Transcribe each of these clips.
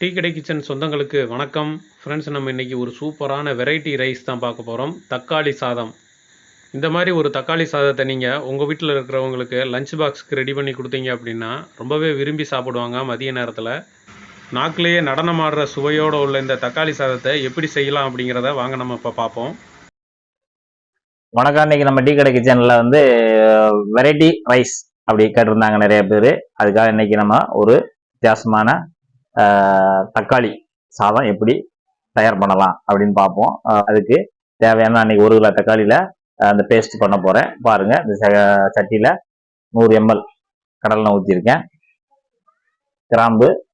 Tea கடை kitchen சொந்தங்களுக்கு வணக்கம். ஃப்ரெண்ட்ஸ் நம்ம இன்றைக்கி ஒரு சூப்பரான வெரைட்டி ரைஸ் தான் பார்க்க போகிறோம் தக்காளி சாதம். இந்த மாதிரி ஒரு தக்காளி சாதத்தை நீங்கள் உங்கள் வீட்டில் இருக்கிறவங்களுக்கு லஞ்ச் பாக்ஸ்க்கு ரெடி பண்ணி கொடுத்தீங்க அப்படின்னா ரொம்பவே விரும்பி சாப்பிடுவாங்க மதிய நேரத்தில். நாக்கிலேயே நடனமாடுற சுவையோடு உள்ள இந்த தக்காளி சாதத்தை எப்படி செய்யலாம் அப்படிங்கிறத வாங்க நம்ம இப்போ பார்ப்போம். வணக்கம். இன்னைக்கு நம்ம டீ கடை கிச்சனில் வந்து வெரைட்டி ரைஸ் அப்படி கேட்டிருந்தாங்க நிறைய பேர். அதுக்காக இன்னைக்கு நம்ம ஒரு வித்தியாசமான தக்காளி சாதம் எப்படி தயார் பண்ணலாம் அப்படின்னு பார்ப்போம். அதுக்கு தேவையான அன்னைக்கு ஒரு கிலோ தக்காளியில் அந்த பேஸ்ட் பண்ண போகிறேன் பாருங்கள் இந்த ச- சட்டியில் நூறு எம்எல் கடலை ஊற்றிருக்கேன் கிராம்பு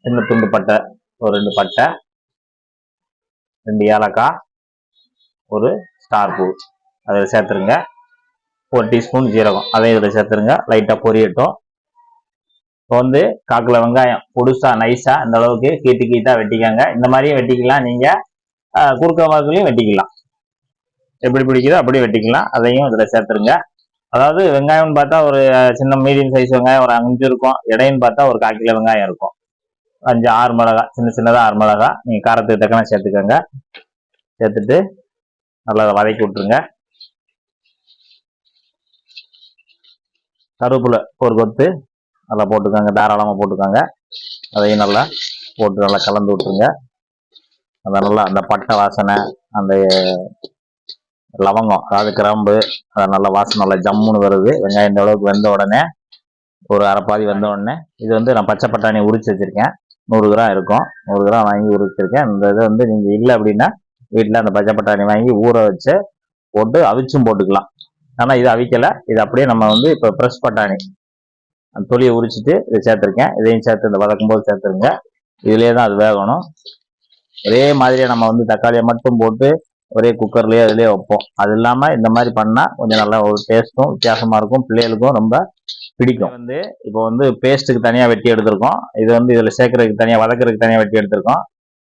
சின்ன துண்டு பட்டை ஒரு ரெண்டு பட்டை ரெண்டு ஏலக்காய் ஒரு ஸ்டார் பூ. அதில் சேர்த்துருங்க. ஒரு டீஸ்பூன் ஜீரகம் அதையும் இதில் சேர்த்துருங்க. லைட்டாக பொரியட்டும். இப்போ வந்து காக்கில் வெங்காயம் பொடுசா நைஸாக இந்த அளவுக்கு கீட்டு கீட்டா வெட்டிக்கங்க. இந்த மாதிரியும் வெட்டிக்கலாம். நீங்கள் குறுக்க வாக்குலையும் வெட்டிக்கலாம். எப்படி பிடிக்குதோ அப்படியே வெட்டிக்கலாம். அதையும் இதில் சேர்த்துருங்க. அதாவது வெங்காயம்னு பார்த்தா ஒரு சின்ன மீடியம் சைஸ் வெங்காயம் ஒரு அஞ்சு இருக்கும். இடைன்னு பார்த்தா ஒரு கால் கிலோ வெங்காயம் இருக்கும். அஞ்சு ஆறு மிளகா சின்ன சின்னதாக ஆறு மிளகா. நீங்கள் காரத்துக்கு தக்கன சேர்த்துக்கோங்க. சேர்த்துட்டு நல்லா அதை வதக்கி விட்டுருங்க. கருவேப்பிலை ஒரு கொத்து. நல்லா போட்டுக்கோங்க தாராளமாக போட்டுக்கோங்க. அதையும் நல்லா போட்டு நல்லா கலந்து விட்டுருங்க. அதை நல்லா அந்த பட்டை வாசனை அந்த லவங்கம் அதாவது கிராம்பு அதை நல்லா வாசனை நல்லா ஜம்முன்னு வருது. வெங்காயம் இந்த அளவுக்கு வெந்த உடனே ஒரு அரைப்பாதி வெந்த உடனே இது வந்து நான் பச்சை பட்டாணி உரிச்சு வச்சுருக்கேன். நூறு கிராம் இருக்கும். நூறு கிராம் வாங்கி உரிச்சிருக்கேன் இந்த இது வந்து நீங்கள் இல்லை அப்படின்னா வீட்டில் அந்த பச்சை பட்டாணி வாங்கி ஊற வச்சு போட்டு அவிச்சும் போட்டுக்கலாம். ஆனால் இது அவிக்கலை. இது அப்படியே நம்ம வந்து இப்போ ப்ரெஸ் பட்டாணி. அந்த தொலியை உரிச்சிட்டு இதை சேர்த்துருக்கேன். இதையும் சேர்த்து இந்த வதக்கும் போது சேர்த்துருங்க. இதுலேயே தான் அது வேகணும். ஒரே மாதிரியே நம்ம வந்து தக்காளியை மட்டும் போட்டு ஒரே குக்கர்லேயே அதுலேயே வைப்போம். அது இல்லாமல் இந்த மாதிரி பண்ணால் கொஞ்சம் நல்லா ஒரு டேஸ்ட்டும் வித்தியாசமாக இருக்கும். பிள்ளைகளுக்கும் ரொம்ப பிடிக்கும். வந்து இப்போ வந்து பேஸ்ட்டுக்கு தனியாக வெட்டி எடுத்திருக்கோம். இது வந்து இதில் சேர்க்கறதுக்கு தனியாக வதக்கிறதுக்கு தனியாக வெட்டி எடுத்திருக்கோம்.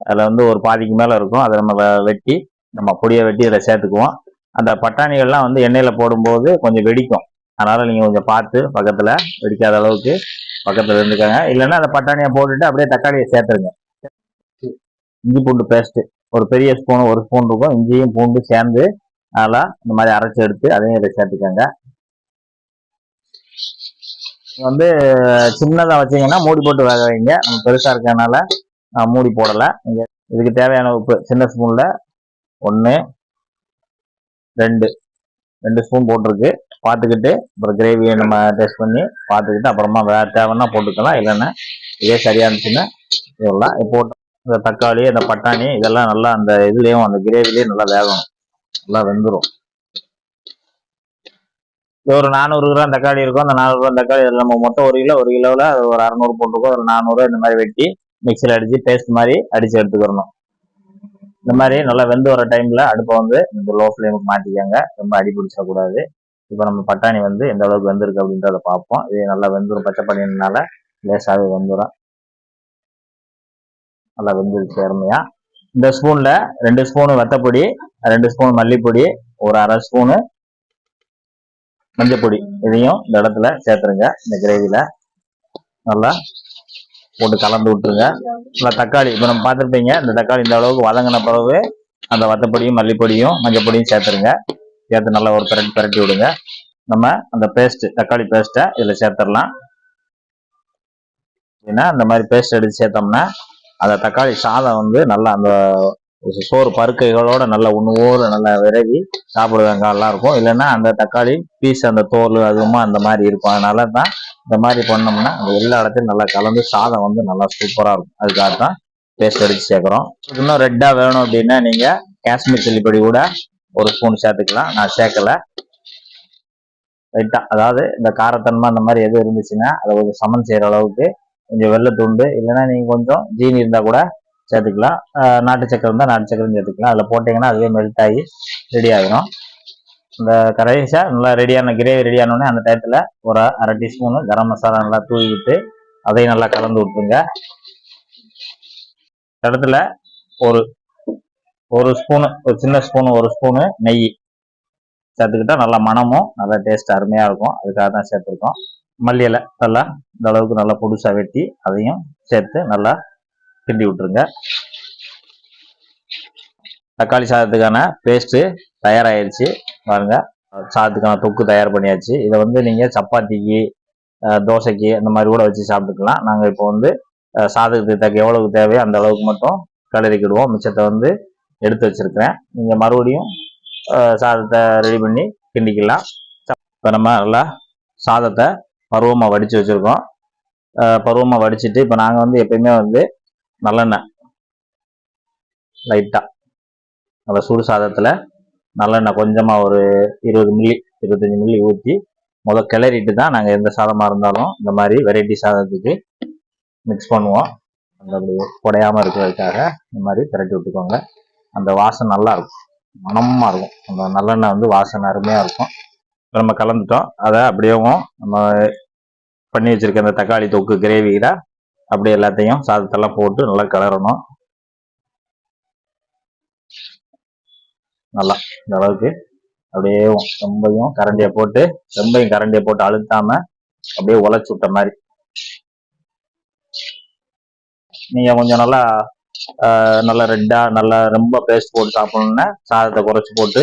அதில் வந்து ஒரு பாதிக்கு மேலே இருக்கும். அதை நம்ம வெட்டி நம்ம பொடியை வெட்டி இதில் சேர்த்துக்குவோம். அந்த பட்டாணிகள்லாம் வந்து எண்ணெயில் போடும்போது கொஞ்சம் வெடிக்கும். அதனால் நீங்கள் கொஞ்சம் பார்த்து பக்கத்தில் வெடிக்காத அளவுக்கு பக்கத்தில் இருந்துக்கோங்க. இல்லைன்னா அந்த பட்டாணியை போட்டுட்டு அப்படியே தக்காளியை சேர்த்துருங்க. இஞ்சி பூண்டு பேஸ்ட்டு ஒரு பெரிய ஸ்பூன் ஒரு ஸ்பூன் இருக்கும். இஞ்சியும் பூண்டு சேர்ந்து நல்லா இந்த மாதிரி அரைச்சி எடுத்து அதையும் இதை சேர்த்துக்கோங்க. வந்து சின்னதாக வச்சிங்கன்னா மூடி போட்டு வேக வைங்க. நம்ம பெருசாக இருக்கனால நான் மூடி போடலை. நீங்கள் இதுக்கு தேவையான உப்பு சின்ன ஸ்பூனில் ஒன்று ரெண்டு ரெண்டு ஸ்பூன் போட்டிருக்கு. பார்த்துக்கிட்டு அப்புறம் கிரேவியை நம்ம டேஸ்ட் பண்ணி பார்த்துக்கிட்டு அப்புறமா வேற தேவைன்னா போட்டுக்கலாம். இல்லைன்னா இதே சரியா இருந்துச்சுன்னா இதெல்லாம் போட்டு இந்த தக்காளி இந்த பட்டாணி இதெல்லாம் நல்லா அந்த இதுலேயும் அந்த கிரேவிலையும் நல்லா வேகணும். நல்லா வெந்துடும் ஒரு நானூறு கிராம் தக்காளி இருக்கும். அந்த நானூறு கிராம் தக்காளி இதில் நம்ம மொத்தம் ஒரு கிலோ ஒரு கிலோவில் ஒரு அறநூறு போட்டிருக்கோம் ஒரு நானூறு இந்த மாதிரி வெட்டி மிக்சியில் அடித்து பேஸ்ட் மாதிரி அடித்து எடுத்துக்கிறணும் இந்த மாதிரி நல்லா வெந்து வர டைமில் அடுப்பை வந்து இந்த லோ ஃப்ளேமுக்கு மாட்டிக்காங்க ரொம்ப அடி பிடிச்சக்கூடாது இப்போ நம்ம பட்டாணி வந்து எந்த அளவுக்கு வெந்திருக்கு அப்படின்றத பார்ப்போம். இது நல்லா வெந்துடும் பச்சை பட்டாணினால லேசாகவே வெந்துடும் நல்லா வெந்துருச்சு அருமையாக இந்த ஸ்பூனில் ரெண்டு ஸ்பூனு வத்தப்பொடி ரெண்டு ஸ்பூன் மல்லிப்பொடி ஒரு அரை ஸ்பூனு மஞ்சப்பொடி இதையும் இந்த இடத்துல சேர்த்துருங்க. இந்த கிரேவியில் நல்லா போட்டு கலந்து விட்டுருங்க. நல்லா தக்காளி இப்போ நம்ம பார்த்துருப்பீங்க இந்த தக்காளி இந்த அளவுக்கு வதங்கின பிறகு அந்த வத்தப்பொடியும் மல்லிப்பொடியும் மஞ்சப்பொடியும் சேர்த்துருங்க. சேர்த்து நல்லா ஒரு பிரட்டி பிரட்டி விடுங்க. நம்ம அந்த பேஸ்ட் தக்காளி பேஸ்ட்டை இதில் சேர்த்துடலாம். ஏன்னா அந்த மாதிரி பேஸ்ட் எடுத்து சேர்த்தோம்னா அந்த தக்காளி சாதம் வந்து நல்லா அந்த சோறு பருக்கைகளோட நல்லா உணவோடு நல்லா விரவி சாப்பிடுவாங்க நல்லா இருக்கும். இல்லைன்னா அந்த தக்காளி பீஸ் அந்த தோல் அதுவுமா அந்த மாதிரி இருக்கும். அதனால தான் இந்த மாதிரி பண்ணோம்னா அந்த எல்லா இடத்தையும் நல்லா கலந்து சாதம் வந்து நல்லா சூப்பராக இருக்கும். அதுக்காக தான் பேஸ்ட் அடித்து சேர்க்குறோம். இன்னும் ரெட்டாக வேணும் அப்படின்னா நீங்கள் காஷ்மீர் சில்லி பொடி கூட ஒரு ஸ்பூன் சேர்த்துக்கலாம். நான் சேர்க்கல. லைட்டாக அதாவது இந்த காரத்தன்மை அந்த மாதிரி எது இருந்துச்சுன்னா அதை கொஞ்சம் சமன் செய்கிற அளவுக்கு கொஞ்சம் வெள்ளத்துண்டு இல்லைன்னா நீங்கள் கொஞ்சம் ஜீனி இருந்தால் கூட சேர்த்துக்கலாம். நாட்டு சக்கரை இருந்தால் நாட்டு சக்கரையும் சேர்த்துக்கலாம். அதில் போட்டிங்கன்னா அதுவே மெல்ட் ஆகி ரெடி ஆகிடும் இந்த கரைசாக நல்லா ரெடியான கிரேவி ரெடியானோடனே அந்த டயத்தில் ஒரு அரை டீஸ்பூனு கரம் மசாலா நல்லா தூவி விட்டு அதையும் நல்லா கலந்து விட்டுருங்க. இடத்துல ஒரு ஒரு ஸ்பூனு ஒரு சின்ன ஸ்பூனு ஒரு ஸ்பூனு நெய். சேர்த்துக்கிட்டா நல்லா மணமும் நல்லா டேஸ்ட் அருமையாக இருக்கும். அதுக்காக தான் சேர்த்துருக்கோம். மல்லி இலை நல்லா இந்த அளவுக்கு நல்லா புதுசாக வெட்டி அதையும் சேர்த்து நல்லா கிண்டி விட்டுருங்க. தக்காளி சாதத்துக்கான பேஸ்ட்டு தயாராகிடுச்சு பாருங்க சாதத்துக்கான தொக்கு தயார் பண்ணியாச்சு. இதை வந்து நீங்கள் சப்பாத்திக்கு தோசைக்கு அந்த மாதிரி கூட வச்சு சாப்பிட்டுக்கலாம். நாங்கள் இப்போ வந்து சாதத்துக்கு தக்க எவ்வளவுக்கு தேவையோ அந்த அளவுக்கு மட்டும் கிளறிக்கிடுவோம் மிச்சத்தை வந்து எடுத்து வச்சிருக்கிறேன். நீங்கள் மறுபடியும் சாதத்தை ரெடி பண்ணி கிண்டிக்கலாம். இப்போ நம்ம நல்லா சாதத்தை பருவமாக வடித்து வச்சுருக்கோம். பருவமாக வடிச்சிட்டு இப்போ நாங்கள் வந்து எப்பயுமே வந்து நல்லெண்ணெய். லைட்டாக நல்லா சுடு சாதத்தில் நல்லெண்ணெய் கொஞ்சமாக ஒரு இருபது மில்லி இருபத்தஞ்சி மில்லி ஊற்றி முதல் கிளறிட்டு தான் நாங்கள் எந்த சாதமாக இருந்தாலும் இந்த மாதிரி வெரைட்டி சாதத்துக்கு மிக்ஸ் பண்ணுவோம். அந்த அப்படி குடையாமல் இருக்கிறதுக்காக இந்த மாதிரி திரட்டி விட்டுக்கோங்க. அந்த வாசனை நல்லா இருக்கும். மனமாக இருக்கும். அந்த நல்லெண்ணெய் வந்து வாசனை அருமையாக இருக்கும். நம்ம கலந்துட்டோம். அதை அப்படியேவும் நம்ம பண்ணி வச்சிருக்க அந்த தக்காளி தொக்கு கிரேவியில் அப்படியே எல்லாத்தையும் சாதத்தெல்லாம் போட்டு நல்லா கிளறணும். நல்லா இந்த அளவுக்கு அப்படியே ரொம்பையும் கரண்டியை போட்டு ரொம்பையும் கரண்டியை போட்டு அழுத்தாம அப்படியே உழைச்சி விட்ட மாதிரி. நீங்க கொஞ்சம் நல்லா நல்லா ரெட்டா நல்லா ரொம்ப பேஸ்ட் போட்டு சாப்பிடணுன்னா சாதத்தை குறைச்சி போட்டு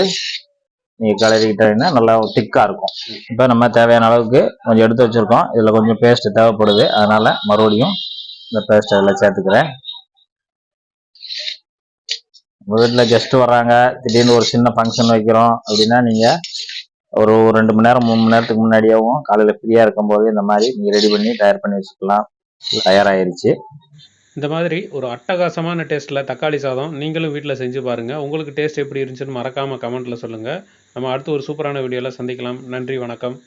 நீங்க கிளறிக்கிட்டீங்கன்னா நல்லா திக்கா இருக்கும். இப்போ நம்ம தேவையான அளவுக்கு கொஞ்சம் எடுத்து வச்சிருக்கோம். இதுல கொஞ்சம் பேஸ்ட் தேவைப்படுது. அதனால மறுபடியும் இந்த பேஸ்ட் அதில் சேர்த்துக்கிறேன். உங்கள் வீட்டில் கெஸ்ட் வர்றாங்க. திடீர்னு ஒரு சின்ன ஃபங்க்ஷன் வைக்கிறோம் அப்படின்னா நீங்கள் ஒரு ஒரு ரெண்டு மணி நேரம் மூணு மணி நேரத்துக்கு முன்னாடியாவும் காலையில் ஃப்ரீயாக இருக்கும்போது இந்த மாதிரி நீங்கள் ரெடி பண்ணி தயார் பண்ணி வச்சுக்கலாம். தயாராகிருச்சு இந்த மாதிரி ஒரு அட்டகாசமான டேஸ்ட்டில் தக்காளி சாதம் நீங்களும் வீட்டில் செஞ்சு பாருங்கள் உங்களுக்கு டேஸ்ட் எப்படி இருந்துச்சுன்னு மறக்காமல் கமெண்ட்டில் சொல்லுங்கள் நம்ம அடுத்து ஒரு சூப்பரான வீடியோவில் சந்திக்கலாம். நன்றி வணக்கம்.